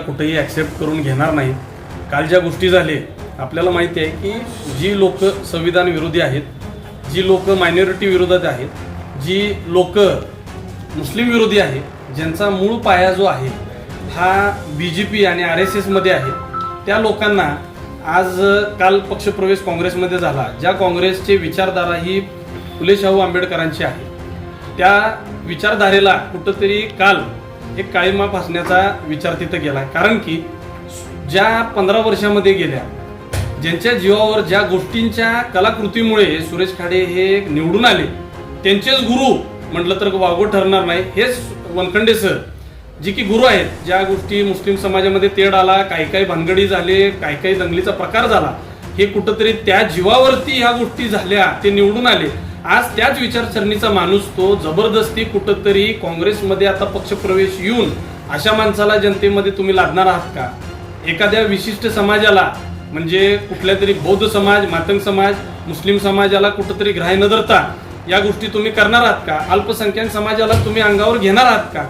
कुठेही ॲक्सेप्ट करून घेणार नाही. काल ज्या गोष्टी झाले आपल्याला माहिती आहे की जी लोक संविधान विरोधी आहेत जी लोक मायनॉरिटी विरोधात आहेत जी लोक मुस्लिम विरोधी आहेत ज्यांचा मूळ पाया जो आहे हा बी जे पी आणि आर एस एसमध्ये आहे. त्या लोकांना आज काल पक्षप्रवेश काँग्रेसमध्ये झाला. ज्या काँग्रेसचे विचारधारा ही फुले शाहू आंबेडकरांची आहे. त्या विचारधारेला कुठंतरी काल एक काळीमा फासण्याचा विचार तिथं गेला कारण की ज्या पंधरा वर्षामध्ये गेल्या ज्यांच्या जीवावर ज्या गोष्टींच्या कलाकृतीमुळे सुरेश खाडे हे निवडून आले त्यांचेच गुरु म्हटलं तर वागो ठरणार नाही. हेच वनखंडे सर जी की गुरु आहेत ज्या गोष्टी मुस्लिम समाजामध्ये तेढ आला काही काही भानगडी झाले काही काही दंगलीचा प्रकार झाला हे कुठंतरी त्या जीवावरती ह्या गोष्टी झाल्या ते निवडून आले. आज त्याच विचारसरणीचा माणूस तो जबरदस्ती कुठंतरी काँग्रेसमध्ये आता पक्षप्रवेश येऊन अशा माणसाला जनतेमध्ये तुम्ही लादणार आहात का? एखाद्या विशिष्ट समाजाला म्हणजे कुठल्या तरी बौद्ध समाज मातंग समाज मुस्लिम समाजाला कुठंतरी ग्राह्य न धरता या गोष्टी तुम्ही करणार आहात का? अल्पसंख्याक समाजाला तुम्ही अंगावर घेणार आहात का?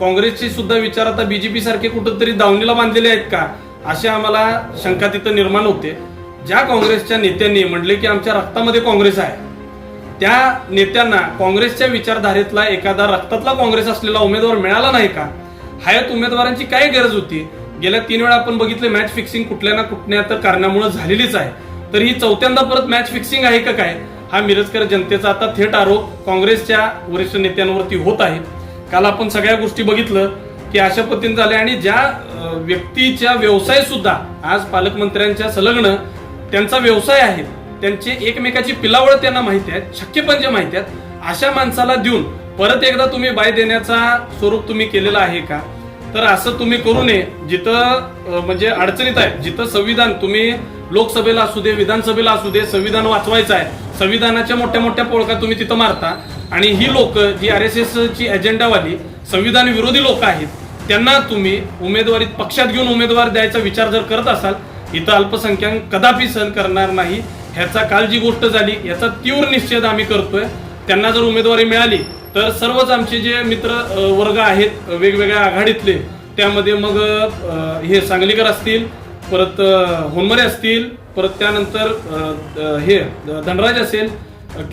काँग्रेसचे सुद्धा विचार आता बीजेपी सारखे कुठंतरी दावणीला बांधलेले आहेत का? असे आम्हाला शंका तिथं निर्माण होते. ज्या काँग्रेसच्या नेत्यांनी म्हटले की आमच्या रक्तामध्ये काँग्रेस आहे. त्या नेत्यांना काँग्रेसच्या विचारधारेतला एखादा रक्तातला काँग्रेस असलेला उमेदवार मिळाला नाही का? हयात उमेदवारांची काय गरज होती? गेल्या तीन वेळा आपण बघितले मॅच फिक्सिंग कुठल्या ना कुठल्या तर कारणामुळे झालेलीच आहे. तर ही चौथ्यांदा परत मॅच फिक्सिंग आहे का काय? हा मिरजकर जनतेचा आता थेट आरोप काँग्रेसच्या वरिष्ठ नेत्यांवरती होत आहे. काल आपण सगळ्या गोष्टी बघितलं की अशा पद्धतीने झाल्या आणि ज्या व्यक्तीच्या व्यवसाय सुद्धा आज पालकमंत्र्यांच्या संलग्न त्यांचा व्यवसाय आहे. त्यांचे एकमेकाची पिलावळ त्यांना माहिती आहेत शक्य माहिती आहेत अशा माणसाला देऊन परत एकदा तुम्ही बाय देण्याचा स्वरूप तुम्ही केलेला आहे का? तर असं तुम्ही करू नये. जिथं म्हणजे अडचणीत आहे जिथं संविधान तुम्ही लोकसभेला असू दे विधानसभेला असू दे संविधान वाचवायचं आहे संविधानाच्या मोठ्या मोठ्या पोळका तुम्ही तिथं मारता. आणि ही लोक जी आर एस एस ची एजेंडावाली संविधान विरोधी लोक आहेत त्यांना तुम्ही उमेदवारीत पक्षात घेऊन उमेदवार द्यायचा विचार जर करत असाल इथं अल्पसंख्याक कदापि सहन करणार नाही. ह्याचा काल जी गोष्ट झाली याचा तीव्र निषेध आम्ही करतोय. त्यांना जर उमेदवारी मिळाली तर सर्वच आमचे जे मित्र वर्ग आहेत वेगवेगळ्या आघाडीतले त्यामध्ये मग हे सांगलीकर असतील परत होनमरे असतील परत त्यानंतर हे धनराज असेल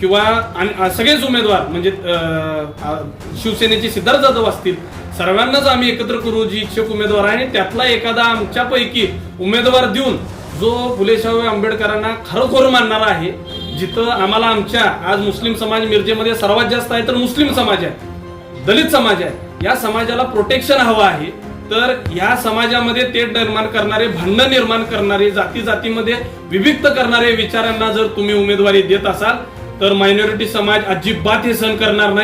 किंवा आणि सगळेच उमेदवार म्हणजे शिवसेनेचे सिद्धार्थ जाधव असतील सर्वांनाच आम्ही एकत्र करू जी इच्छुक उमेदवार आहे आणि त्यातला एखादा आमच्यापैकी उमेदवार देऊन जो फुले शाहू आंबेडकरांना खरोखर मानणारा आहे जिथं आम्हाला आमच्या आज मुस्लिम समाज मिरजेमध्ये सर्वात जास्त आहे तर मुस्लिम समाज आहे दलित समाज आहे. या समाजाला प्रोटेक्शन हवं आहे. तर या समाजामध्ये तेट निर्माण करणारे भांडण निर्माण करणारे जाती जातीमध्ये विभक्त करणारे विचारांना जर तुम्ही उमेदवारी देत असाल तर मायनॉरिटी समाज अजिबात हे सहन करणार नाही.